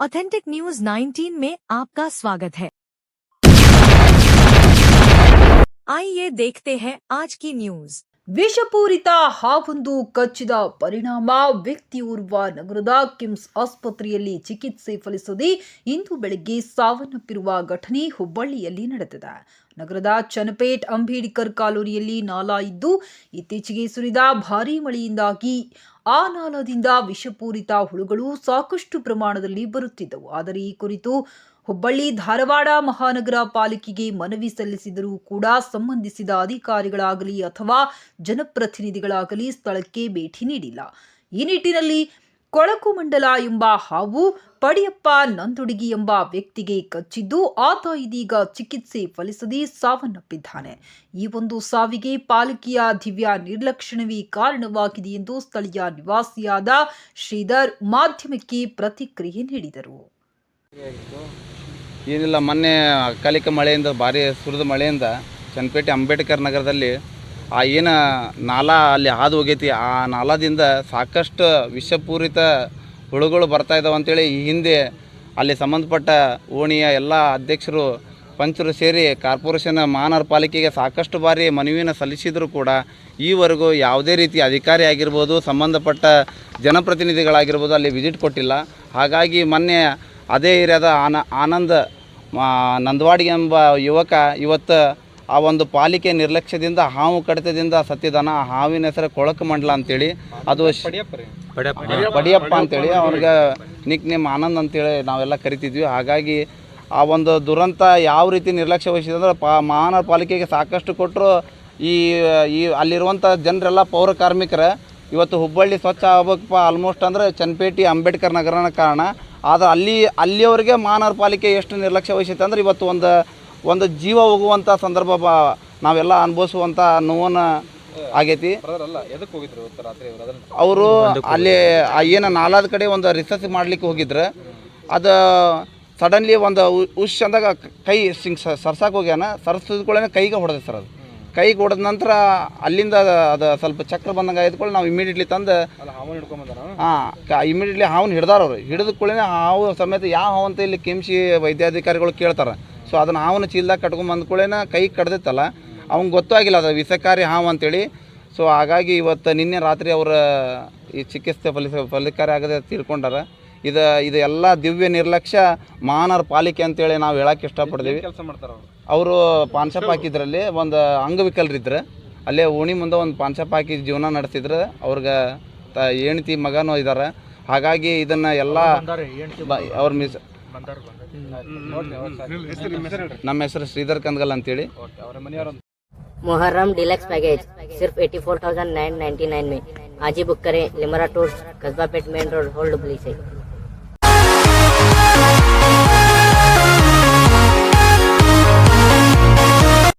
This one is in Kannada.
ऑथेंटिक न्यूज़ 19 में आपका स्वागत है। आइए देखते हैं आज की न्यूज़। ವಿಷಪೂರಿತ ಹಾವೊಂದು ಕಚ್ಚಿದ ಪರಿಣಾಮ ವ್ಯಕ್ತಿಯೋರ್ವ ನಗರದ ಕಿಮ್ಸ್ ಆಸ್ಪತ್ರೆಯಲ್ಲಿ ಚಿಕಿತ್ಸೆ ಫಲಿಸದೆ ಇಂದು ಬೆಳಗ್ಗೆ ಸಾವನ್ನಪ್ಪಿರುವ ಘಟನೆ ಹುಬ್ಬಳ್ಳಿಯಲ್ಲಿ ನಡೆದಿದೆ. ನಗರದ ಚನ್ನಪೇಟ್ ಅಂಬೇಡ್ಕರ್ ಕಾಲೋನಿಯಲ್ಲಿ ನಾಲಾ ಇದ್ದು, ಇತ್ತೀಚೆಗೆ ಸುರಿದ ಭಾರೀ ಮಳೆಯಿಂದಾಗಿ ಆ ನಾಲದಿಂದ ವಿಷಪೂರಿತ ಹುಳುಗಳು ಸಾಕಷ್ಟು ಪ್ರಮಾಣದಲ್ಲಿ ಬರುತ್ತಿದ್ದವು. ಆದರೆ ಈ ಕುರಿತು ಹುಬ್ಬಳ್ಳಿ ಧಾರವಾಡ ಮಹಾನಗರ ಪಾಲಿಕೆಗೆ ಮನವಿ ಸಲ್ಲಿಸಿದರೂ ಕೂಡ ಸಂಬಂಧಿಸಿದ ಅಧಿಕಾರಿಗಳಾಗಲಿ ಅಥವಾ ಜನಪ್ರತಿನಿಧಿಗಳಾಗಲಿ ಸ್ಥಳಕ್ಕೆ ಭೇಟಿ ನೀಡಿಲ್ಲ. ಈ ನಿಟ್ಟಿನಲ್ಲಿ ಕೊಳಕು ಮಂಡಲ ಎಂಬ ಹಾವು ಪಡಿಯಪ್ಪ ನಂದುಡಿಗಿ ಎಂಬ ವ್ಯಕ್ತಿಗೆ ಕಚ್ಚಿದ್ದು ಆತ ಇದೀಗ ಚಿಕಿತ್ಸೆ ಫಲಿಸದೆ ಸಾವನ್ನಪ್ಪಿದ್ದಾನೆ. ಈ ಒಂದು ಸಾವಿಗೆ ಪಾಲಿಕೆಯ ದಿವ್ಯ ನಿರ್ಲಕ್ಷಣವೇ ಕಾರಣವಾಗಿದೆ ಎಂದು ಸ್ಥಳೀಯ ನಿವಾಸಿಯಾದ ಶ್ರೀಧರ್ ಮಾಧ್ಯಮಕ್ಕೆ ಪ್ರತಿಕ್ರಿಯೆ ನೀಡಿದರು. ಏನಿಲ್ಲ, ಮೊನ್ನೆ ಅಕಾಲಿಕ ಮಳೆಯಿಂದ, ಭಾರಿ ಸುರಿದ ಮಳೆಯಿಂದ ಚನ್ನಪೇಟೆ ಅಂಬೇಡ್ಕರ್ ನಗರದಲ್ಲಿ ಆ ಏನು ನಾಲಾ ಅಲ್ಲಿ ಹಾದು ಹೋಗೈತಿ, ಆ ನಾಲಾದಿಂದ ಸಾಕಷ್ಟು ವಿಷಪೂರಿತ ಹುಳುಗಳು ಬರ್ತಾ ಇದ್ದಾವೆ ಅಂತೇಳಿ ಈ ಹಿಂದೆ ಅಲ್ಲಿ ಸಂಬಂಧಪಟ್ಟ ಓಣಿಯ ಎಲ್ಲ ಅಧ್ಯಕ್ಷರು ಪಂಚರು ಸೇರಿ ಕಾರ್ಪೊರೇಷನ್ ಮಹಾನಗರ ಪಾಲಿಕೆಗೆ ಸಾಕಷ್ಟು ಬಾರಿ ಮನವಿಯನ್ನು ಸಲ್ಲಿಸಿದರೂ ಕೂಡ ಈವರೆಗೂ ಯಾವುದೇ ರೀತಿ ಅಧಿಕಾರಿ ಆಗಿರ್ಬೋದು, ಸಂಬಂಧಪಟ್ಟ ಜನಪ್ರತಿನಿಧಿಗಳಾಗಿರ್ಬೋದು ಅಲ್ಲಿ ವಿಸಿಟ್ ಕೊಟ್ಟಿಲ್ಲ. ಹಾಗಾಗಿ ಮೊನ್ನೆ ಅದೇ ಏರಿಯಾದ ಆನ, ಆನಂದ್ ನಂದವಾಡಿ ಎಂಬ ಯುವಕ ಇವತ್ತು ಆ ಒಂದು ಪಾಲಿಕೆ ನಿರ್ಲಕ್ಷ್ಯದಿಂದ ಹಾವು ಕಡಿತದಿಂದ ಸತ್ತಿದಾನ ಆ ಹಾವಿನ ಹೆಸರು ಕೊಳಕು ಮಂಡಲ ಅಂತೇಳಿ ಅದು ಪಡಿಯಪ್ಪ ಅಂತೇಳಿ ಅವ್ರಿಗೆ ನಿಕ್ ನೇಮ್ ಆನಂದ್ ಅಂತೇಳಿ ನಾವೆಲ್ಲ ಕರಿತಿದ್ವಿ. ಹಾಗಾಗಿ ಆ ಒಂದು ದುರಂತ ಯಾವ ರೀತಿ ನಿರ್ಲಕ್ಷ್ಯ ವಹಿಸಿದೆ ಅಂದ್ರೆ ಪಾ ಮಹಾನಗರ ಪಾಲಿಕೆಗೆ ಸಾಕಷ್ಟು ಕೊಟ್ಟರು ಈ ಈ ಅಲ್ಲಿರುವಂಥ ಜನರೆಲ್ಲ ಪೌರ ಕಾರ್ಮಿಕರ. ಇವತ್ತು ಹುಬ್ಬಳ್ಳಿ ಸ್ವಚ್ಛ ಆಗ್ಬೇಕಪ್ಪ ಆಲ್ಮೋಸ್ಟ್ ಅಂದರೆ ಚನ್ನಪೇಟೆ ಅಂಬೇಡ್ಕರ್ ನಗರನ ಕಾರಣ. ಆದ್ರೆ ಅಲ್ಲಿ ಅಲ್ಲಿಯವರೆಗೆ ಮಹಾನಗರ ಪಾಲಿಕೆ ಎಷ್ಟು ನಿರ್ಲಕ್ಷ್ಯ ವಹಿಸುತ್ತೆ ಅಂದರೆ ಇವತ್ತು ಒಂದು ಒಂದು ಜೀವ ಹೋಗುವಂಥ ಸಂದರ್ಭ ಬ- ನಾವೆಲ್ಲ ಅನುಭವಿಸುವಂಥ ನೋವನ್ನು ಆಗೈತಿ. ಅವರು ಅಲ್ಲಿ ಏನು ನಾಲಾದ ಕಡೆ ಒಂದು ರಿಸರ್ಚ್ ಮಾಡ್ಲಿಕ್ಕೆ ಹೋಗಿದ್ರೆ. ಅದು ಸಡನ್ಲಿ ಒಂದು ಉಷ್ ಉಶ್ ಅಂದಾಗ ಕೈ ಸಿಂಗ್ ಸರ್ಸಕ್ಕೆ ಹೋಗ್ಯಾನ ಸರ್ಸಿದ ಕೂಡ ಕೈಗೆ ಹೊಡೆದ ಸರ್ ಅದು. ಕೈಗೆ ಕೊಡದ ನಂತರ ಅಲ್ಲಿಂದ ಅದು- ಸ್ವಲ್ಪ ಚಕ್ರ ಬಂದಂಗೆ ಆಯ್ದುಕೊಳ್ಳಿ ನಾವು ಇಮಿಡಿಯೇಟ್ಲಿ ತಂದು ಹಾಂ ಇಮಿಡಿಯೇಟ್ಲಿ ಹಾವನ್ನ ಹಿಡ್ದಾರ ಅವರು. ಹಿಡಿದ ಕೂಡಲೇ ಹಾವು ಸಮೇತ ಯಾವ ಹಾವು ಅಂತ ಇಲ್ಲಿ ಕೆಮ್ಸಿ ವೈದ್ಯಾಧಿಕಾರಿಗಳು ಕೇಳ್ತಾರೆ. ಸೊ ಅದನ್ನು ಹಾವನ್ನ ಚೀಲ್ದಾಗ ಕಟ್ಕೊಂಡ್ ಬಂದ ಕೂಡಲೇ ಕೈ ಕಡ್ದಿತ್ತಲ್ಲ ಅವ್ನಿಗೆ ಗೊತ್ತಾಗಿಲ್ಲ ಅದು ವಿಷಕಾರಿ ಹಾವು ಅಂತೇಳಿ. ಸೊ ಹಾಗಾಗಿ ಇವತ್ತು ನಿನ್ನೆ ರಾತ್ರಿ ಅವರ ಈ ಚಿಕಿತ್ಸೆ ಫಲಿಸ ಫಲಿಕಾರಿ ಆಗದೆ ತೀರ್ಕೊಂಡಾರ ಇದು ಇದು ಎಲ್ಲ ದಿವ್ಯ ನಿರ್ಲಕ್ಷ್ಯ ಮಹಾನಗರ ಪಾಲಿಕೆ ಅಂತೇಳಿ ನಾವು ಹೇಳಕ್ಕೆ ಇಷ್ಟಪಡ್ತೀವಿ ಕೆಲಸ ಮಾಡ್ತಾರ ಅವ್ರು ಅವರು ಪಾನ್ ಶಾಪ್ ಹಾಕಿದ್ರಲ್ಲಿ ಒಂದು ಅಂಗವಿಕಲರಿದ್ರು ಅಲ್ಲೇ ಓಣಿ ಮುಂದೆ ಒಂದು ಪಾನ್ ಶಾಪ್ ಹಾಕಿ ಜೀವನ ನಡೆಸಿದ್ರು ಅವ್ರಿಗೆ ತ ಹೆಣ್ತಿ ಮಗನೂ ಇದ್ದಾರೆ ಹಾಗಾಗಿ ಇದನ್ನು ಎಲ್ಲ ಬ- ಅವ್ರ ಮಿಸ್ ನಮ್ಮ ಹೆಸರು ಶ್ರೀಧರ್ ಕಂದಗಲ್ ಅಂತೇಳಿ ಅವ್ರ ಮನೆಯವ್ರ मुहर्रम डिलक्स पैकेज सिर्फ eighty four thousand nine ninety nine में आज ही बुक करें Limra tours Kasba Peth main road old police है